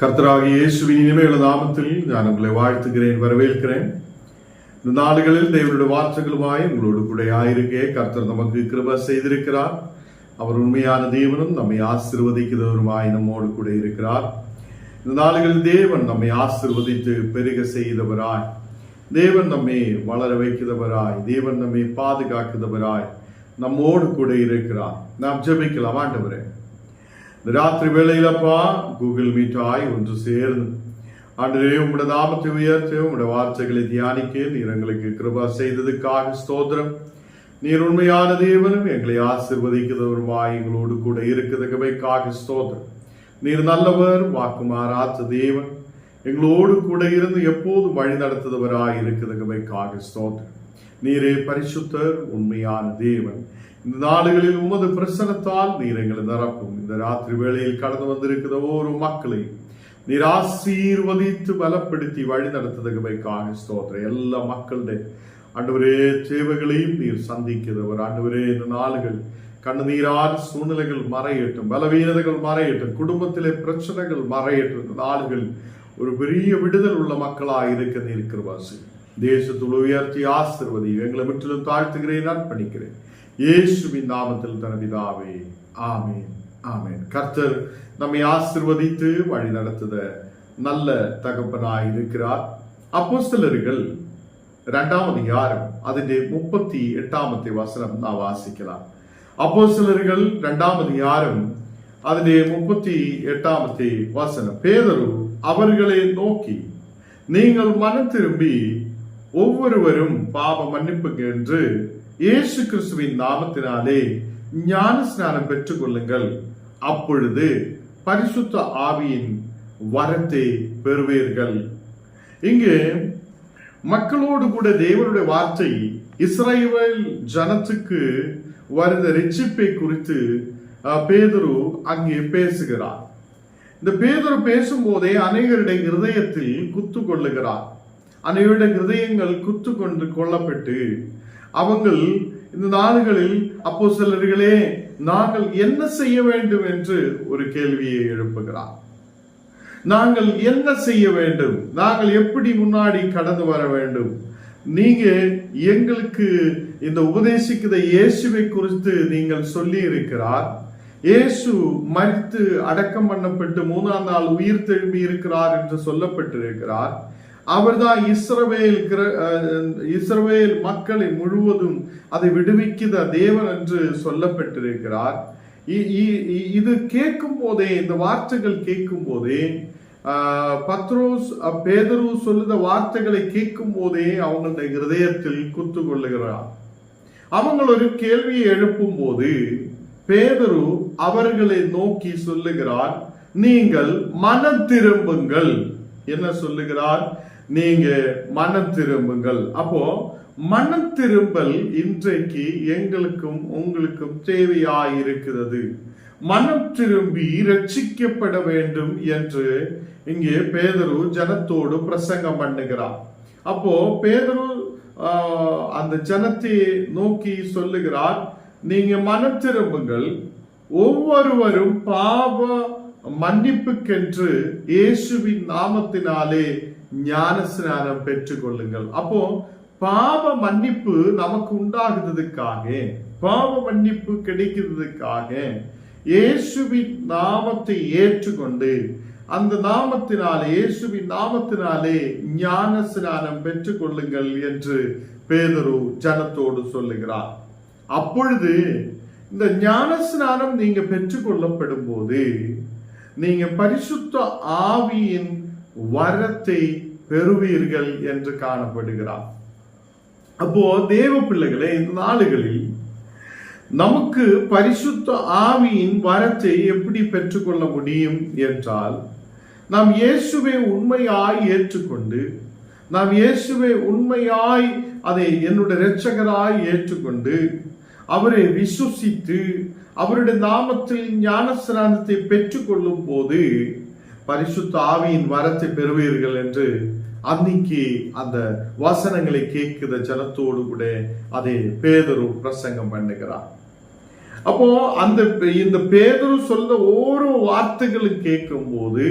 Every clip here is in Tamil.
கர்த்தராகிய இயேசுவின் இனிமையுள்ள நாமத்தில் நான் உங்களை வாழ்த்துகிறேன் வரவேற்கிறேன். இந்த நாடுகளில் தேவனுடைய வார்த்தைகளுமாய் உங்களோடு கூட ஆயிருக்கே. கர்த்தர் நமக்கு கிருப செய்திருக்கிறார். அவர் உண்மையான தேவனும் நம்மை ஆசிர்வதிக்கிறவருமாய் நம்மோடு கூட இருக்கிறார். இந்த நாடுகளில் தேவன் நம்மை ஆசிர்வதித்து பெருக செய்தவராய். தேவன் நம்மை வளர வைக்கிறவராய். தேவன் நம்மை பாதுகாக்கிறவராய். நம்மோடு கூட இருக்கிறார். நாம் ஜெபிக்கலாம் ஆண்டவரே. இந்த ராத்திரி வேளையிலப்பா கூகுள் ஆய் ஒன்று சேர்ந்து. ஆண்டரே உங்களோட நாமத்தை உயர்த்த உங்களோட வார்த்தைகளை தியானிக்க நீர் எங்களுக்கு கிருபா செய்ததுக்காக ஸ்தோத்திரம். நீர் உண்மையான தேவனும் எங்களை ஆசிர்வதிக்கிறவருமாய் எங்களோடு கூட இருக்கிறதுக்காக ஸ்தோத்திரம். நீர் நல்லவர் வாக்கு மாறாத்த தேவன். எங்களோடு கூட இருந்து எப்போதும் வழி நடத்துதவராய் இருக்கிறதுக்காக ஸ்தோத்திரம். நீரே பரிசுத்தர் உண்மையான தேவன். இந்த நாடுகளில் உமது பிரசனத்தால் நீர் எங்களை நிரப்பும். இந்த ராத்திரி வேளையில் கடந்து வந்திருக்கிற ஒவ்வொரு மக்களை நீர் ஆசீர்வதித்து பலப்படுத்தி வழி நடத்துதற்காக ஸ்தோத்திரம். எல்லா மக்களுடைய ஆண்டவரே தேவைகளையும் நீர் சந்திக்கிறவர். ஆண்டவரே இந்த நாளுகள் கண்ணுநீரான சூழ்நிலைகள் மறையட்டும். பலவீனதைகள் மறையட்டும். குடும்பத்திலே பிரச்சனைகள் மறையட்டும். இந்த நாடுகள் ஒரு பெரிய விடுதல் உள்ள மக்களாக இருக்க நீர் வாசி தேசத்தில் உயர்த்தி ஆசிர்வதி. எங்களை முற்றிலும் தாழ்த்துகிறேன் நான் பண்ணிக்கிறேன் இயேசுவின் நாமத்தில் தனபிதாவே ஆமேன் ஆமேன். கர்த்தர் நம்மை ஆசிர்வதித்து வழி நடத்துத நல்ல தகப்பனாய் இருக்கிறார். அப்போ சிலர்கள் இரண்டாம் அதிகாரம் முப்பத்தி മുപ്പത്തി வசனம் நான் வாசிக்கலாம். அப்போ சிலர்கள் രണ്ടാം അധികാരം അതിന്റെ முப்பத்தி എട്ടാമത്തെ வசனம். பேதரு அவர்களை நோக்கி நீங்கள் மனம் திரும்பி ஒவ்வொருவரும் பாவ மன்னிப்புக்கு என்று இயேசு கிறிஸ்துவின் நாமத்தினாலே ஞான ஸ்நானம் பெற்றுக் கொள்ளுங்கள். அப்பொழுது பரிசுத்த ஆவியின் வரத்தை பெறுவீர்கள். இங்கு மக்களோடு கூட தேவனுடைய வார்த்தை இஸ்ரேல் ஜனத்துக்கு வருத ரட்சிப்பை குறித்து பேதுரு அங்கே பேசுகிறார். இந்த பேதுரு பேசும்போதே அநேகருடைய இருதயத்தில் குத்து கொள்ளுகிறார். அனைவருடைய ஹிருதயங்கள் குத்து கொண்டு கொல்லப்பட்டு அவங்கள் இந்த நாடுகளில் அப்போ சிலர்களே நாங்கள் என்ன செய்ய வேண்டும் என்று ஒரு கேள்வியை எழுப்புகிறார். நாங்கள் என்ன செய்ய வேண்டும்? நாங்கள் எப்படி முன்னாடி கடந்து வர வேண்டும்? நீங்க எங்களுக்கு இந்த உபதேசிக்கிற இயேசுவை குறித்து நீங்கள் சொல்லி இருக்கிறார் இயேசு மறித்து அடக்கம் பண்ணப்பட்டு மூணாம் நாள் உயிர் திரும்பி இருக்கிறார் என்று சொல்லப்பட்டிருக்கிறார். அவர்தான் இஸ்ரவேல் கிர- அஹ், இஸ்ரவேல் மக்களை முழுவதும் அதை விடுவிக்கிற தேவன் என்று சொல்லப்பட்டிருக்கிறார். இ- இ- இது கேட்கும் போதே இந்த வார்த்தைகள் கேட்கும் போதே ஆஹ், பத்ரோஸ் பேதரு சொல்லுத வார்த்தைகளை கேட்கும் போதே அவங்களுடைய இருதயத்தில் குத்து கொள்ளுகிறார் அவங்க ஒரு கேள்வியை எழுப்பும் போது பேதரு அவர்களை நோக்கி சொல்லுகிறார் நீங்கள் மனம் திரும்புங்கள். என்ன சொல்லுகிறார்? நீங்க மனம் திரும்புங்கள். அப்போ மனம் திரும்பல் இன்றைக்கு எங்களுக்கும் உங்களுக்கும் தேவையாயிருக்கிறது. மனம் திரும்பி ரட்சிக்கப்பட வேண்டும் என்று இங்கே பேதரு ஜனத்தோடு பிரசங்கம் பண்ணுகிறார். அப்போ பேதரு அந்த ஜனத்தை நோக்கி சொல்லுகிறார் நீங்க மனம் திரும்புங்கள். ஒவ்வொருவரும் பாவ மன்னிப்புக்கென்று இயேசுவின் நாமத்தினாலே ஞானஸ்நானம் பெற்றுக்கொள்ளுங்கள். அப்போ பாவ மன்னிப்பு நமக்கு உண்டாகுறதுக்காக பாவ மன்னிப்பு கிடைக்கிறதுக்காக இயேசுவின் நாமத்தை ஏற்றுக்கொண்டு அந்த நாமத்தினாலே இயேசுவின் நாமத்தினாலே ஞான ஸ்நானம் பெற்றுக்கொள்ளுங்கள் என்று பேதரு ஜனத்தோடு சொல்லுகிறார். அப்பொழுது இந்த ஞான ஸ்நானம் நீங்க பெற்றுக்கொள்ளப்படும் போது நீங்க பரிசுத்த ஆவியின் வரத்தை பெறுவீர்கள் என்று காணப்படுகிறார். அப்போ தேவ பிள்ளைகளை இந்த நாடுகளில் நமக்கு பரிசுத்த ஆவியின் வரத்தை எப்படி பெற்றுக்கொள்ள முடியும் என்றால் நாம் இயேசுவை உண்மையாய் ஏற்றுக்கொண்டு நாம் இயேசுவை உண்மையாய் அதை என்னுடைய இரட்சகராய் ஏற்றுக்கொண்டு அவரை விசுவசித்து அவருடைய நாமத்தில் ஞானஸ்நானத்தை பெற்றுக்கொள்ளும் போது பரிசுத்த ஆவியின் வரத்தை பெறுவீர்கள் என்று அன்னைக்கு அந்த வசனங்களை கேட்கிற ஜனத்தோடு கூட அதை பேதரு பிரசங்கம் பண்ணுகிறார். அப்போ அந்த இந்த பேதரு சொல்ற ஒரு வார்த்தைகளும் கேட்கும் போது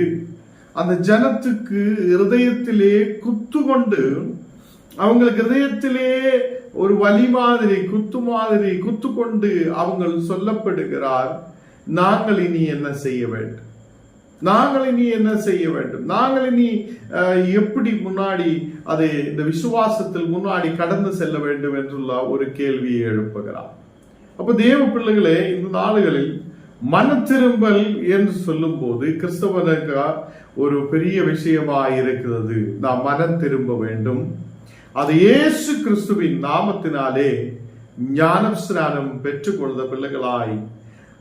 அந்த ஜனத்துக்கு இருதயத்திலே குத்து கொண்டு அவங்களுக்கு இதயத்திலே ஒரு வலி மாதிரி குத்து மாதிரி குத்து கொண்டு அவங்கள் சொல்லப்படுகிறார் நாங்கள் இனி என்ன செய்ய வேண்டும்? நாங்கள் இனி என்ன செய்ய வேண்டும்? நாங்கள் இனி எப்படி முன்னாடி அதை இந்த விசுவாசத்தில் முன்னாடி கடந்து செல்ல வேண்டும் என்றுள்ள ஒரு கேள்வியை எழுப்புகிறார். அப்ப தேவ பிள்ளைகளே இந்த நாடுகளில் மன திரும்பல் என்று சொல்லும் போது கிறிஸ்தவனுக்கு ஒரு பெரிய விஷயமா இருக்கிறது. நாம் மனம் திரும்ப வேண்டும். அது இயேசு கிறிஸ்துவின் நாமத்தினாலே ஞானம் ஸ்நானம் பெற்றுக்கொண்ட பிள்ளைகளாய்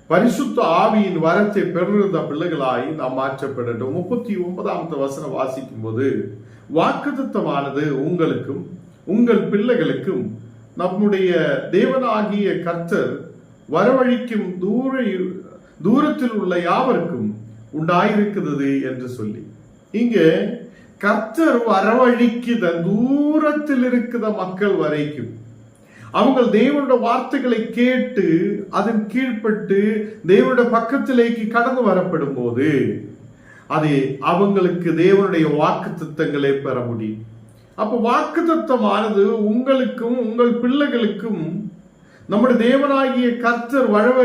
பரிசுத்த ஆவியின் வரத்தை பெற்றிருந்த பிள்ளைகளாய் நாம் மாற்றப்படட்டும். முப்பத்தி ஒன்பதாம் வசனம் வாசிக்கும் போது வாக்குத்தமானது உங்களுக்கும் உங்கள் பிள்ளைகளுக்கும் நம்முடைய தேவனாகிய கர்த்தர் வரவழிக்கும் தூர தூரத்தில் உள்ள யாவருக்கும் உண்டாயிருக்கிறது என்று சொல்லி. இங்கே கர்த்தர் வரவழிக்குத தூரத்தில் இருக்கிற மக்கள் வரைக்கும் அவங்க தேவனுடைய வார்த்தைகளை கேட்டு அதன் கீழ்ப்பட்டு தேவனுடைய பக்கத்திலேக்கு கடந்து வரப்படும் போது அது அவங்களுக்கு தேவனுடைய வாக்கு தத்தங்களை பெற முடியும். அப்போ வாக்கு தத்துவமானது உங்களுக்கும் உங்கள் பிள்ளைகளுக்கும் நம்முடைய தேவனாகிய கர்த்தர் வரவ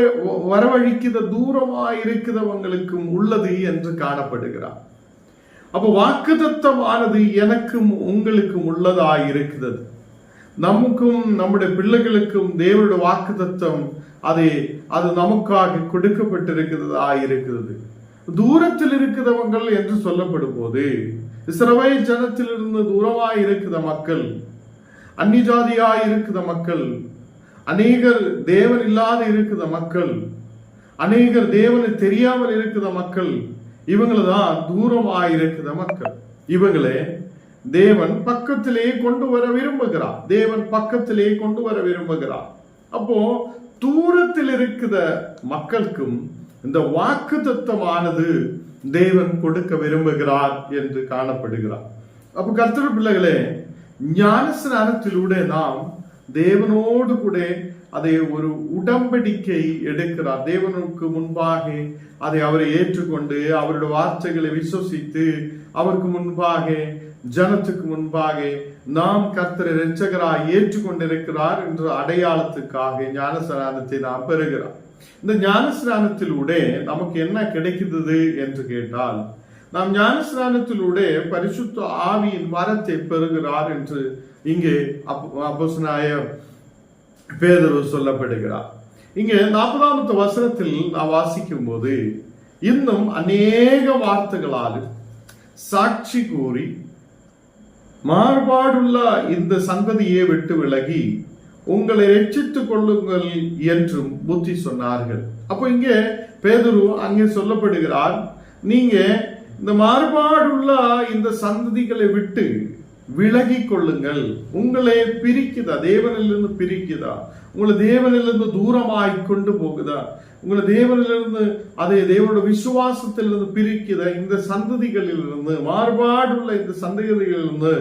வரவழிக்கிற தூரமாக இருக்கிறவங்களுக்கும் உள்ளது என்று காணப்படுகிறார். வாக்கு தத்தமானது எனக்கும் உங்களுக்கும் உள்ளதாக இருக்கிறது. நமக்கும் நம்முடைய பிள்ளைகளுக்கும் தேவனுடைய வாக்குத்தத்தம் அதை அது நமக்காக கொடுக்கப்பட்டிருக்கிறதா இருக்கிறது தூரத்தில் இருக்கிறவங்கள் என்று சொல்லப்படும் போது இஸ்ரவை ஜனத்திலிருந்து தூரமாய் இருக்கிற மக்கள் அந்நிய இருக்கிற மக்கள் அநேகர் தேவன் இல்லாத இருக்கிற மக்கள் அநேகர் தேவனை தெரியாமல் இருக்கிற மக்கள் இவங்களை தான் தூரமாய் இருக்கிற மக்கள். இவங்களே தேவன் பக்கத்திலே கொண்டு வர விரும்புகிறார். தேவன் பக்கத்திலே கொண்டு வர விரும்புகிறார். அப்போ தூரத்தில் இருக்கிற மக்களுக்கும் இந்த வாக்கு தத்துவமானது தேவன் கொடுக்க விரும்புகிறார் என்று காணப்படுகிறார். அப்போ கர்த்தர் பிள்ளைகளே ஞான ஸ்நானத்திலூടെ நாம் தேவனோடு கூட அதை ஒரு உடம்படிக்கை எடுக்கிறார். தேவனுக்கு முன்பாக அதை அவரை ஏற்றுக்கொண்டு அவருடைய வார்த்தைகளை விசுவசித்து அவருக்கு முன்பாக ஜனத்துக்கு முன்பாக நாம் கர்த்தரை இரட்சகராய் ஏற்றுக்கொண்டிருக்கிறார் என்ற அடையாளத்துக்காக ஞானஸ்நானத்தை நாம் பெறுகிறோம். இந்த ஞானஸ்நானத்திலூடே நமக்கு என்ன கிடைக்கிறது என்று கேட்டால் நாம் ஞானஸ்நானத்திலூடே பரிசுத்த ஆவியின் வரத்தை பெறுகிறார் என்று இங்கே அப்போசனாய பேதரு சொல்லப்படுகிறார். இங்கே நாற்பதாமத்து வசனத்தில் நான் வாசிக்கும் போது இன்னும் அநேக வார்த்தைகளாலும் சாட்சி கூறி மாறுபாடுள்ள இந்த சந்ததியை விட்டு விலகி உங்களை ரட்சித்துக் கொள்ளுங்கள் என்றும் புத்தி சொன்னார்கள். அப்போ இங்கே பேதுரு அங்கே சொல்லப்படுகிறார் நீங்க இந்த மாறுபாடுள்ள இந்த சந்ததிகளை விட்டு விலகி கொள்ளுங்கள் உங்களை பிரிக்குதா? தேவனிலிருந்து பிரிக்குதா? உங்களை தேவனிலிருந்து தூரமாய் கொண்டு போகுதா? உங்களை தேவனிலிருந்து அதை தேவனோட விசுவாசத்திலிருந்து பிரிக்குதா? இந்த சந்ததிகளிலிருந்து மாறுபாடுள்ள இந்த சந்ததிகளிலிருந்து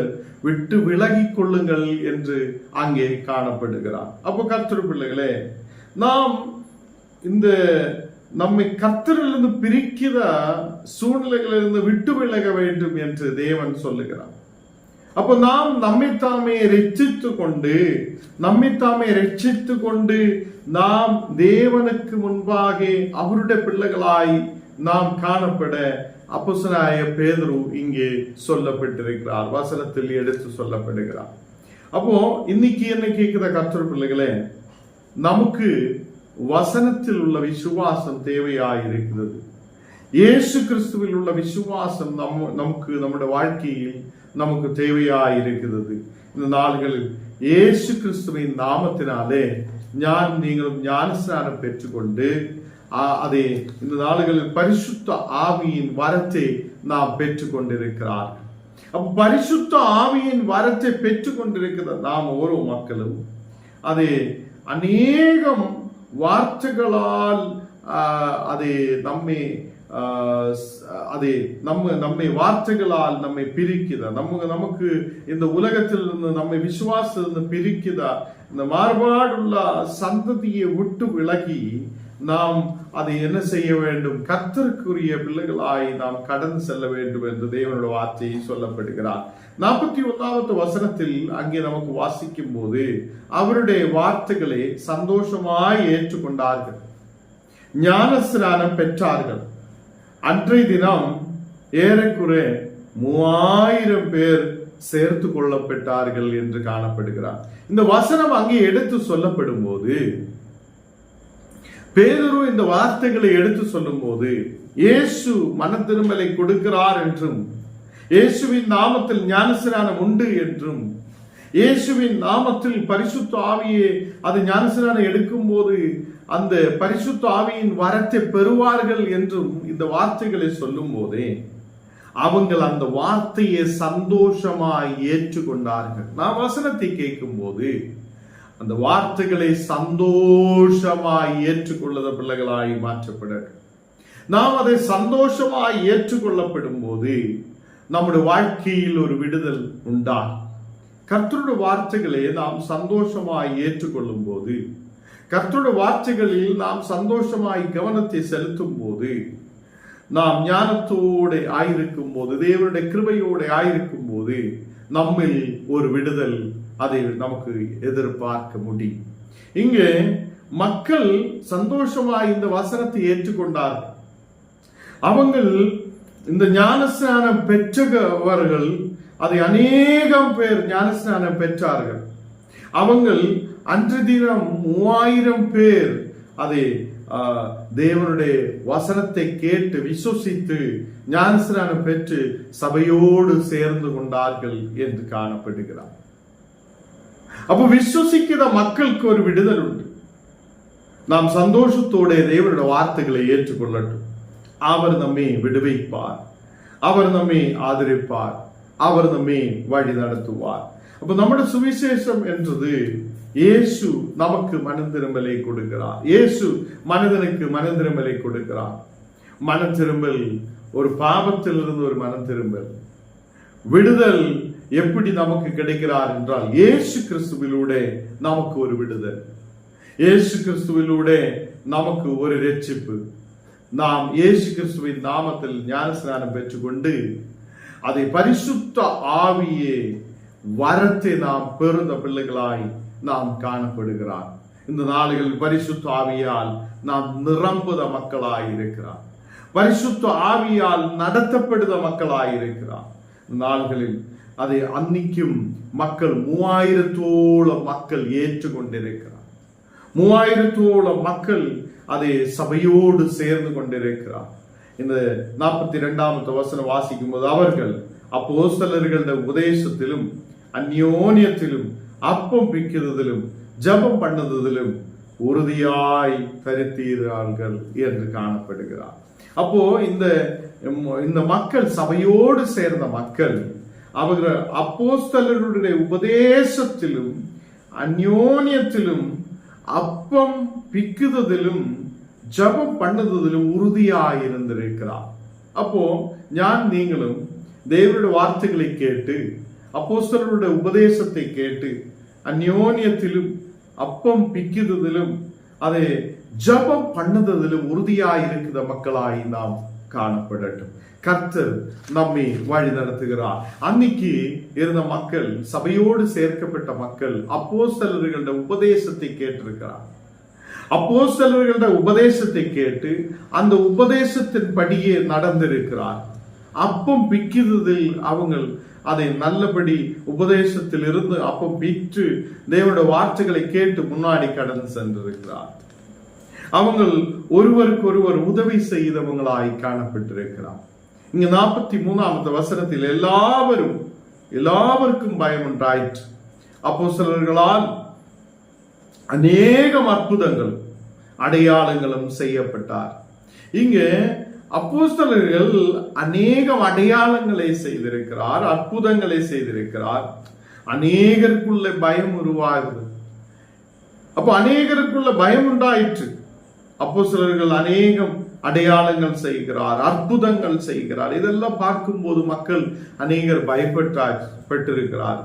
விட்டு விலகி கொள்ளுங்கள் என்று அங்கே காணப்படுகிறார். அப்போ கர்த்தர் பிள்ளைகளே நாம் இந்த நம்மை கர்த்தரிலிருந்து பிரிக்கிற சூழ்நிலைகளிலிருந்து விட்டு விலக வேண்டும் என்று தேவன் சொல்லுகிறார். அப்போ நாம் நம்மைத்தாமே ரட்சித்து கொண்டு நம்மைத்தாமே ரட்சித்து கொண்டு நாம் தேவனுக்கு முன்பாக அவருடைய பிள்ளைகளாய் நாம் காணப்பட அப்போசனாய பேதரு இங்கே சொல்லப்பட்டிருக்கிறார். வசனத்தில் எடுத்து சொல்லப்படுகிறார். அப்போ இன்னைக்கு என்ன கேட்கிற கர்த்தர் பிள்ளைகளே நமக்கு வசனத்தில் உள்ள விசுவாசம் தேவையாய் இருக்கிறது இயேசு கிறிஸ்துவில் உள்ள விசுவாசம் நம்ம நமக்கு நம்முடைய வாழ்க்கையில் நமக்கு தேவையாய் இருக்கிறது இந்த நாள்களில் இயேசு கிறிஸ்துவின் நாமத்தினாலே ஞான் நீங்களும் ஞானஸ்நானம் பெற்றுக்கொண்டு அதை இந்த நாள்களில் பரிசுத்த ஆவியின் வரத்தை நாம் பெற்றுக்கொண்டிருக்கிறார்கள் அப்ப பரிசுத்த ஆவியின் வரத்தை பெற்றுக்கொண்டிருக்கிற நாம் ஒரு மக்களும் அதை அநேகம் வார்த்தைகளால் அதை நம்மை அதை நம்ம நம்மை வார்த்தைகளால் நம்மை பிரிக்குதா? நம்ம நமக்கு இந்த உலகத்தில் இருந்து நம்மை விசுவாசத்திலிருந்து பிரிக்குதா? இந்த மாறுபாடுள்ள சந்ததியை விட்டு விலகி நாம் அதை என்ன செய்ய வேண்டும்? கத்தருக்குரிய பிள்ளைகளாய் நாம் கடந்து செல்ல வேண்டும் என்று தேவனுடைய வார்த்தையை சொல்லப்படுகிறார். நாற்பத்தி ஒன்றாவது வசனத்தில் அங்கே நமக்கு வாசிக்கும் போது அவருடைய வார்த்தைகளை சந்தோஷமாய் ஏற்றுக்கொண்டார்கள். ஞானஸ்நானம் பெற்றார்கள். அன்றைய தினம் ஏறக்குறைய மூவாயிரம் பேர் சேர்த்து கொள்ளப்பட்டார்கள் என்று காணப்படுகிறார். இந்த வசனம் அங்கே எடுத்து சொல்லப்படும் போது பேதுரு இந்த வார்த்தைகளை எடுத்து சொல்லும் போது இயேசு மன திருமலை கொடுக்கிறார் என்றும் இயேசுவின் நாமத்தில் ஞானஸ்நானம் உண்டு என்றும் இயேசுவின் நாமத்தில் பரிசுத்த ஆவியே அது ஞானஸ்நானம் எடுக்கும் போது அந்த பரிசுத்த ஆவியின் வரத்தை பெறுவார்கள் என்றும் இந்த வார்த்தைகளை சொல்லும் போதே அவங்கள் அந்த வார்த்தையை சந்தோஷமாய் ஏற்றுக்கொண்டார்கள். நான் வசனத்தை கேட்கும் போது அந்த வார்த்தைகளை சந்தோஷமாய் ஏற்றுக்கொள்ளத பிள்ளைகளாய் மாற்றப்பட நாம் அதை சந்தோஷமாய் ஏற்றுக்கொள்ளப்படும் போது நம்முடைய வாழ்க்கையில் ஒரு விடுதல் உண்டா கர்த்தருடைய வார்த்தைகளை நாம் சந்தோஷமாய் ஏற்றுக்கொள்ளும் போது கர்த்தருடைய வார்த்தைகளில் நாம் சந்தோஷமாய் கவனத்தை செலுத்தும் போது நாம் ஞானத்தோடு ஆயிருக்கும் போது தேவனுடைய கிருபையோடு ஆயிருக்கும் போது நம்மில் ஒரு விடுதல் அதை நமக்கு எதிர்பார்க்க முடியும். இங்கே மக்கள் சந்தோஷமாய் இந்த வசனத்தை ஏற்றுக்கொண்டார்கள் அவங்கள் இந்த ஞானஸ்நானம் பெற்றவர்கள் அதை அநேகம் பேர் ஞானஸ்நானம் பெற்றார்கள். அவங்கள் அன்று தினம் மூவாயிரம் பேர் அதை ஆஹ், தேவனுடைய வசனத்தை கேட்டு விசுவசித்து ஞானஸ்நானம் பெற்று சபையோடு சேர்ந்து கொண்டார்கள் என்று காணப்படுகிறார். அப்ப விசுவசிக்கிற மக்களுக்கு ஒரு விடுதல் உண்டு. நாம் சந்தோஷத்தோட தேவனுடைய வார்த்தைகளை ஏற்றுக்கொள்ளட்டும். அவர் நம்மை விடுவிப்பார். அவர் நம்மை ஆதரிப்பார். அவர் நம்மை வழி நடத்துவார் அப்ப நம்முடைய சுவிசேஷம் என்றது இயேசு நமக்கு மனந்திரும்பலை கொடுக்கிறார். இயேசு மனிதனுக்கு மனந்திரும்பலை கொடுக்கிறார். மன திரும்பல் ஒரு பாபத்திலிருந்து ஒரு மனம் திரும்பல் விடுதல் எப்படி நமக்கு கிடைக்கிறார் என்றால் இயேசு கிறிஸ்துவிலூடே நமக்கு ஒரு விடுதல். இயேசு கிறிஸ்துவிலூடே நமக்கு ஒரு ரட்சிப்பு நாம் இயேசு கிறிஸ்துவின் நாமத்தில் ஞானஸ்நானம் பெற்றுக்கொண்டு அதை பரிசுத்த ஆவியே வரத்தை நாம் பெருந்த பிள்ளைகளாய் நாம் காணப்படுகிறார் இந்த நாடுகளில் பரிசுத்த ஆவியால் நாம் நிரம்புத மக்களாய் இருக்கிறார் பரிசுத்த ஆவியால் நடத்தப்படுத மக்களாய் இருக்கிறார் இந்த நாள்களில் அதை அன்னிக்கும் மக்கள் மூவாயிரத்தோளம் மக்கள் ஏற்றுக்கொண்டிருக்கிறார் மூவாயிரத்தோளம் மக்கள் அதை சபையோடு சேர்ந்து கொண்டிருக்கிறார் இந்த நாற்பத்தி இரண்டாமத்து வசனம் வாசிக்கும் போது அவர்கள் அப்போஸ்தலர்களுடைய உபதேசத்திலும் அந்யோன்யத்திலும் அப்பம் பிக்கிறதிலும் ஜபம் பண்ணதிலும் உறுதியாய் கருத்தீரார்கள் என்று காணப்படுகிறார். அப்போ இந்த இந்த மக்கள் சபையோடு சேர்ந்த மக்கள் அவர்கள் அப்போஸ்தலருடைய உபதேசத்திலும் அந்யோன்யத்திலும் அப்பம் பிக்குததிலும் ஜபம் பண்ணதிலும் உறுதியாய் இருந்திருக்கிறார். அப்போ ஞான் நீங்களும் தேவனுடைய வார்த்தைகளை கேட்டு அப்போஸ்தலருடைய உபதேசத்தை கேட்டு அந்யோன்யத்திலும் அப்பம் பிக்குததிலும் அதை ஜபம் பண்ணதிலும் உறுதியாய் இருக்கிற மக்களாய் நாம் காணப்படட்டும். கர்த்தர் நம்மை வழி நடத்துகிறார். அன்னைக்கு இருந்த மக்கள் சபையோடு சேர்க்கப்பட்ட மக்கள் அப்போ அப்போஸ்தலர்களுடைய உபதேசத்தை கேட்டிருக்கிறார். அப்போஸ்தலர்களுடைய உபதேசத்தை கேட்டு அந்த உபதேசத்தின் படியே நடந்திருக்கிறார். அப்பம் பிக்கிறதில் அவங்க அதை நல்லபடி உபதேசத்தில் இருந்து அப்பம் பிற்று தேவனுடைய வார்த்தைகளை கேட்டு முன்னாடி கடந்து சென்றிருக்கிறார். அவங்கள் ஒருவருக்கு ஒருவர் உதவி செய்தவங்களாய் காணப்பட்டிருக்கிறார். இங்க நாற்பத்தி மூணாவது வசனத்தில் எல்லாவரும் எல்லாவருக்கும் பயம் உண்டாயிற்று. அப்போ சிலர்களால் அநேகம் அற்புதங்களும் அடையாளங்களும் செய்யப்பட்டார். இங்கு அப்போஸ்தலர்கள் அநேகம் அடையாளங்களை செய்திருக்கிறார் அற்புதங்களை செய்திருக்கிறார். அநேகருக்குள்ள பயம் உருவாகுது. அப்போ அநேகருக்குள்ள பயம் உண்டாயிற்று. அப்போ சிலர்கள் அநேகம் அடையாளங்கள் செய்கிறார் அற்புதங்கள் செய்கிறார். இதெல்லாம் பார்க்கும்போது மக்கள் அநேகர் பயப்பட்டிருக்கிறார்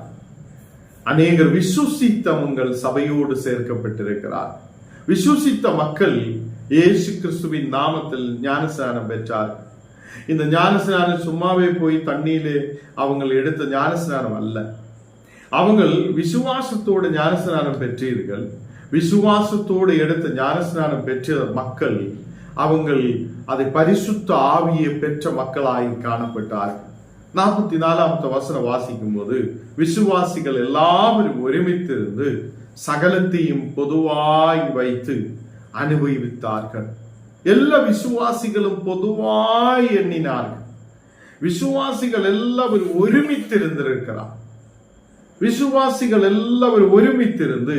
அநேகர் விசுவசித்தவங்கள் சபையோடு சேர்க்கப்பட்டிருக்கிறார். விசுவசித்த மக்கள் இயேசு கிறிஸ்துவின் நாமத்தில் ஞானஸ்நானம் பெற்றார் இந்த ஞானஸ்நானம் சும்மாவே போய் தண்ணியிலே அவங்க எடுத்த ஞானஸ்நானம் அல்ல அவங்கள் விசுவாசத்தோடு ஞானஸ்நானம் பெற்றீர்கள் விசுவாசத்தோடு எடுத்த ஞானஸ்நானம் பெற்ற மக்கள் அவங்கள் அதை பரிசுத்த ஆவியை பெற்ற மக்களாய் காணப்பட்டார்கள் நாற்பத்தி நாலாவது வசனம் வாசிக்கும் போது விசுவாசிகள் எல்லாரும் ஒருமித்திருந்து சகலத்தையும் பொதுவாய் வைத்து அனுபவித்தார்கள். எல்லா விசுவாசிகளும் பொதுவாய் எண்ணினார்கள். விசுவாசிகள் எல்லாரும் ஒருமித்திருந்திருக்கிறார் விசுவாசிகள் எல்லாரும் ஒருமித்திருந்து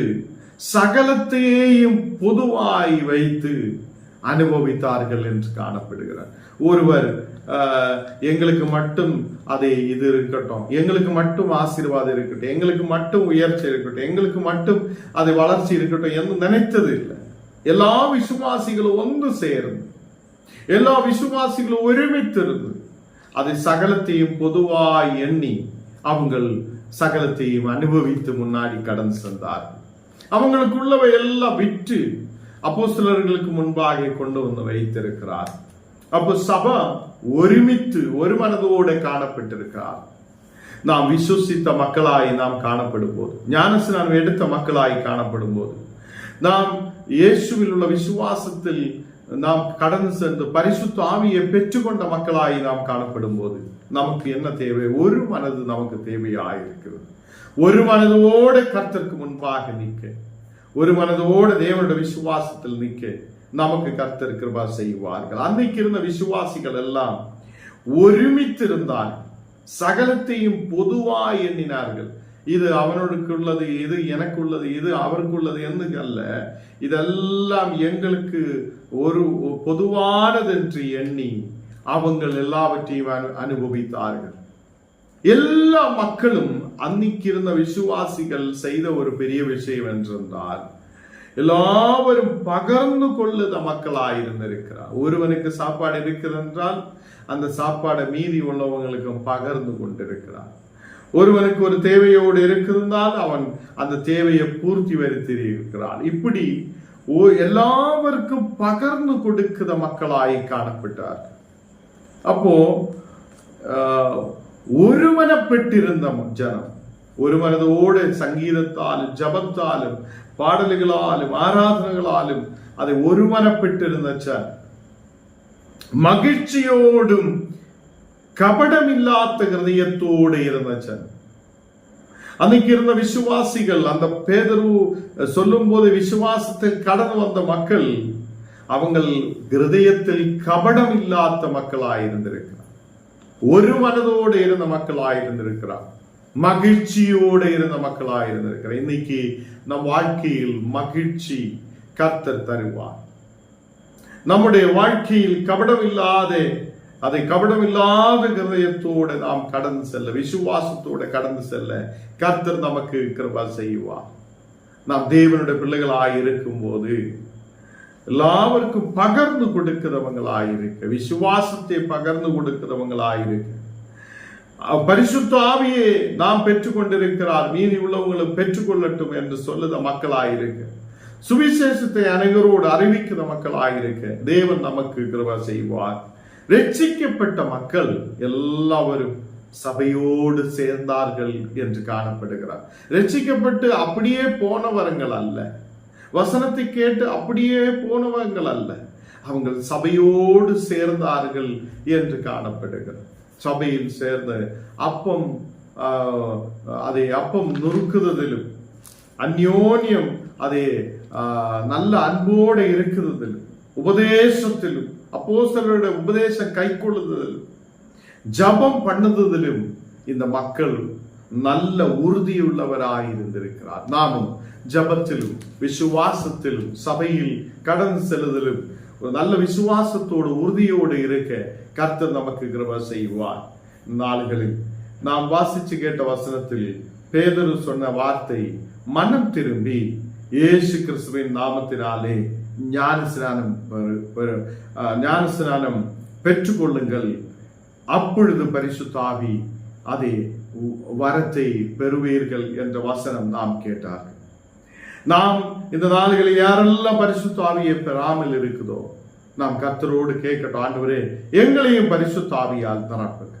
சகலத்தையும் பொதுவாய் வைத்து அனுபவித்தார்கள் என்று காணப்படுகிறார். ஒருவர் எங்களுக்கு மட்டும் அதை இது இருக்கட்டும் எங்களுக்கு மட்டும் ஆசீர்வாதம் இருக்கட்டும் எங்களுக்கு மட்டும் உயர்ச்சி இருக்கட்டும் எங்களுக்கு மட்டும் அதை வளர்ச்சி இருக்கட்டும் என்று நினைத்தது இல்லை. எல்லா விசுவாசிகளும் ஒன்று சேர்ந்து எல்லா விசுவாசிகளும் ஒருமித்திருந்து அதை சகலத்தையும் பொதுவாய் எண்ணி அவங்கள் சகலத்தையும் அனுபவித்து முன்னாடி கடந்து சென்றார் அவங்களுக்குள்ளவை எல்லாம் விற்று அப்போ சிலர்களுக்கு முன்பாக கொண்டு வந்து வைத்திருக்கிறார். அப்போ சபா ஒருமித்து ஒரு மனதோடு காணப்பட்டிருக்கிறார். நாம் விசுவசித்த மக்களாய் நாம் காணப்படும் போது ஞானஸ்நானம் எடுத்த மக்களாய் காணப்படும் போது நாம் இயேசுவில் உள்ள விசுவாசத்தில் நாம் கடந்து சென்று பரிசுத்த ஆவியை பெற்றுக்கொண்ட மக்களாய் நாம் காணப்படும் போது நமக்கு என்ன தேவை? ஒரு மனது நமக்கு தேவையாயிருக்கிறது. ஒரு மனதோடு கர்த்தருக்கு முன்பாக நிற்க. ஒரு மனதோடு தேவனுடைய விசுவாசத்தில் நிற்க நமக்கு கர்த்தர் கிருபா செய்வார்கள். அன்னைக்கு இருந்த விசுவாசிகள் எல்லாம் ஒருமித்திருந்தார்கள் சகலத்தையும் பொதுவாய் எண்ணினார்கள். இது அவனுக்கு உள்ளது இது எனக்கு உள்ளது இது அவருக்கு உள்ளது என்று அல்ல இதெல்லாம் எங்களுக்கு ஒரு பொதுவானது என்று எண்ணி அவங்கள் எல்லாவற்றையும் அனுபவித்தார்கள். எல்லா மக்களும் அன்னைக்கு இருந்த விசுவாசிகள் செய்த ஒரு பெரிய விஷயம் என்றிருந்தால் எல்லாவரும் பகர்ந்து கொள்ளுத மக்களாயிருந்திருக்கிறார் ஒருவனுக்கு சாப்பாடு இருக்கிறது என்றால் அந்த சாப்பாடை மீதி உள்ளவங்களுக்கும் பகர்ந்து கொண்டிருக்கிறார். ஒருவனுக்கு ஒரு தேவையோடு இருக்கிறதால் அவன் அந்த தேவையை பூர்த்தி வருத்தியிருக்கிறான் இப்படி எல்லாருக்கும் பகர்ந்து கொடுக்கிற மக்களாய் காணப்பட்டார் அப்போ ஒருமனப்பட்டிருந்த ஜனம் ஒரு மனதோடு சங்கீதத்தாலும் ஜபத்தாலும் பாடல்களாலும் ஆராதனைகளாலும் அதை ஒருமனப்பட்டிருந்த மகிழ்ச்சியோடும் கபடமில்லாத ஹிருதயத்தோடு இருந்த அன்னைக்கு இருந்த விசுவாசிகள் அந்த பேதரு சொல்லும் போது விசுவாசத்தில் கடந்து வந்த மக்கள் அவங்கள் ஹிருதயத்தில் கபடம் இல்லாத மக்களாய் இருந்திருக்கிறார் ஒரு மனதோடு இருந்த மக்களாய் இருந்திருக்கிறார் மகிழ்ச்சியோடு இருந்த மக்களாக இருந்திருக்கிற இன்னைக்கு நம் வாழ்க்கையில் மகிழ்ச்சி கர்த்தர் தருவார் நம்முடைய வாழ்க்கையில் கபடம் இல்லாத அதை கபடம் இல்லாத கிருதயத்தோடு நாம் கடந்து செல்ல விசுவாசத்தோடு கடந்து செல்ல கர்த்தர் நமக்கு கிருபா செய்வார். நாம் தேவனுடைய பிள்ளைகளாக இருக்கும் போது எல்லாருக்கும் பகர்ந்து கொடுக்கிறவங்களாயிருக்க விசுவாசத்தை பகர்ந்து கொடுக்கிறவங்களாயிருக்க பரிசுத்த ஆவியை நாம் பெற்றுக்கொண்டிருக்கிறார் மீதி உள்ளவங்களும் பெற்றுக்கொள்ளட்டும் என்று சொல்லுத மக்களாயிருக்க சுவிசேஷத்தை அனைவரோடு அறிவிக்கிற மக்களாயிருக்க தேவன் நமக்கு கிருபா செய்வார். ரட்சிக்கப்பட்ட மக்கள் எல்லாவரும் சபையோடு சேர்ந்தார்கள் என்று காணப்படுகிறார். ரட்சிக்கப்பட்டு அப்படியே போனவர்கள் அல்ல. வசனத்தை கேட்டு அப்படியே போனவங்கள் அல்ல. அவங்கள் சபையோடு சேர்ந்தார்கள் என்று காணப்படுகிறார். சபையில் சேர்ந்து அப்பம் அதை அப்பம் நொறுக்குறதிலும் அந்யோன்யம் அதை நல்ல அன்போடு இருக்கிறதிலும் உபதேசத்திலும் அப்போசலருடைய உபதேசம் கை கொள்ளுதலும் ஜபம் பண்ணுதலிலும் இந்த மக்கள் நல்ல உறுதியுள்ளவராய் இருந்திருக்கிறார் நாமும் ஜபத்திலும் விசுவாசத்திலும் சபையில் கடந்து செல்லுதலும் ஒரு நல்ல விசுவாசத்தோடு உறுதியோடு இருக்க கர்த்தர் நமக்கு கிருப செய்வார். நாள்களில் நாம் வாசிச்சு கேட்ட வசனத்தில் பேதரு சொன்ன வார்த்தை மனம் திரும்பி இயேசு கிறிஸ்துவின் நாமத்தினாலே ஞான ஸ்நானம் ஞான ஸ்நானம் பெற்றுக்கொள்ளுங்கள். அப்பொழுது பரிசுத்தாவி அதை வரத்தை பெறுவீர்கள் என்ற வசனம் நாம் கேட்டார்கள். நாம் இந்த நாள்களில் யாரெல்லாம் பரிசு தாவியை பெறாமல் இருக்குதோ நாம் கர்த்தரோடு கேட்கட்டும். ஆண்டவரே எங்களையும் பரிசு தாவியால் நிரப்புங்க.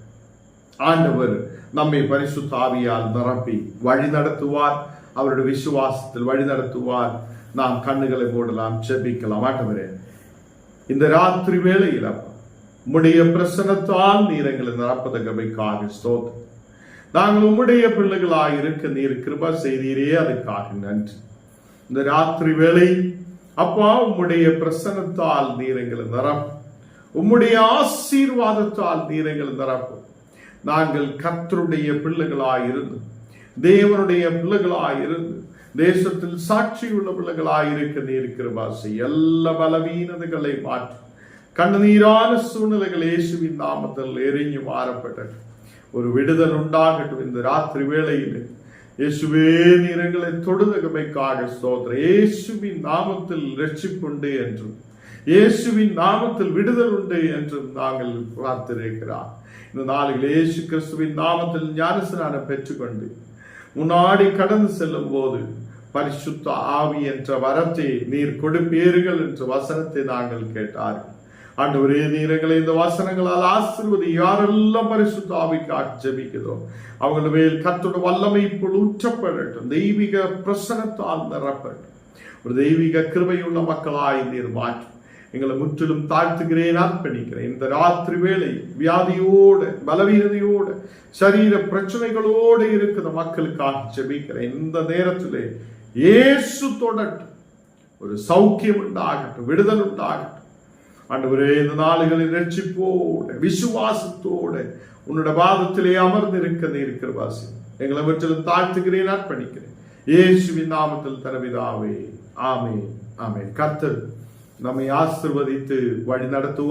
ஆண்டவர் நம்மை பரிசு தாவியால் நிரப்பி வழி நடத்துவார் அவருடைய விசுவாசத்தில் வழி நடத்துவார் நாம் கண்ணுகளை மூடலாம் செபிக்கலாம் ஆண்டவரே இந்த ராத்திரி வேளையில் உம்முடைய பிரசனத்தால் நீர் எங்களை நிரப்பதற்காக ஸ்தோத்திரம். நாங்கள் உம்முடைய பிள்ளைகளாக இருக்க நீர் கிருபா செய்தீரே அதுக்காக நன்றி. இந்த ராத்திரி வேளை அப்பா உம்முடைய பிரசனத்தால் நீர் எங்களை நிரப்பும் உம்முடைய ஆசீர்வாதத்தால் நீர் எங்களை நிரப்பும் நாங்கள் கத்தருடைய பிள்ளைகளாக இருந்தோம் தேவனுடைய பிள்ளைகளாய் இருந்து தேசத்தில் சாட்சியுள்ள உள்ள இருக்க நீர் கிருபா எல்லா பலவீனதைகளை மாற்றி கண்ணீரான சூழ்நிலைகள் இயேசுவின் நாமத்தில் எரிஞ்சு மாறப்பட்டது ஒரு விடுதல் உண்டாகட்டும் இந்த ராத்திரி வேளையில். இயேசுவே நிறங்களை தொடுதகமைக்காக சோதர இயேசுவின் நாமத்தில் ரட்சிப்புண்டு என்றும் இயேசுவின் நாமத்தில் விடுதல் உண்டு என்றும் நாங்கள் பார்த்திருக்கிறார் இந்த நாளில் இயேசு கிறிஸ்துவின் நாமத்தில் ஞானஸ்நானம் பெற்றுக்கொண்டு முன்னாடி கடந்து செல்லும் போது பரிசுத்த ஆவி என்ற வரத்தை நீர் கொடுப்பீர்கள் என்ற வசனத்தை நாங்கள் கேட்டார்கள் ஒரே நீரங்களை இந்த வசனங்களால் ஆசிர்வதி யாரெல்லாம் பரிசுத்த ஆவிக்காக ஜெபிக்குதோ அவங்கள மேல் கத்தோட வல்லமை இப்பொழுது ஊற்றப்படட்டும் தெய்வீக பிரசனத்தால் நிரப்பட்டும். ஒரு தெய்வீக கிருபையுள்ள மக்களாய் நீர் மாற்றும் எங்களை முற்றிலும் தாழ்த்துகிறேன் அர்ப்பணிக்கிறேன். இந்த ராத்திரி வேளை வியாதியோடு பலவீனதையோடு சரீர பிரச்சனைகளோடு இருக்கிற மக்களுக்காக ஜெபிக்கிறேன். இந்த நேரத்திலே இயேசு தொடட்டும் ஒரு சௌக்கியம் உண்டாகட்டும் விடுதல் உண்டாகட்டும். ஆண்டவரே இந்த நாளுகளில் ரட்சிப்போடு விசுவாசத்தோடு உன்னோட பாதத்திலே அமர்ந்திருக்க இருக்கிற வாசி எங்களை முற்றிலும் தாழ்த்துகிறேன் அர்ப்பணிக்கிறேன். இயேசுவின் நாமத்தில் தரவிதாவே ஆமே ஆமே கர்த்தர் நம்மை ஆசிர்வதித்து வழி நடத்துவோம்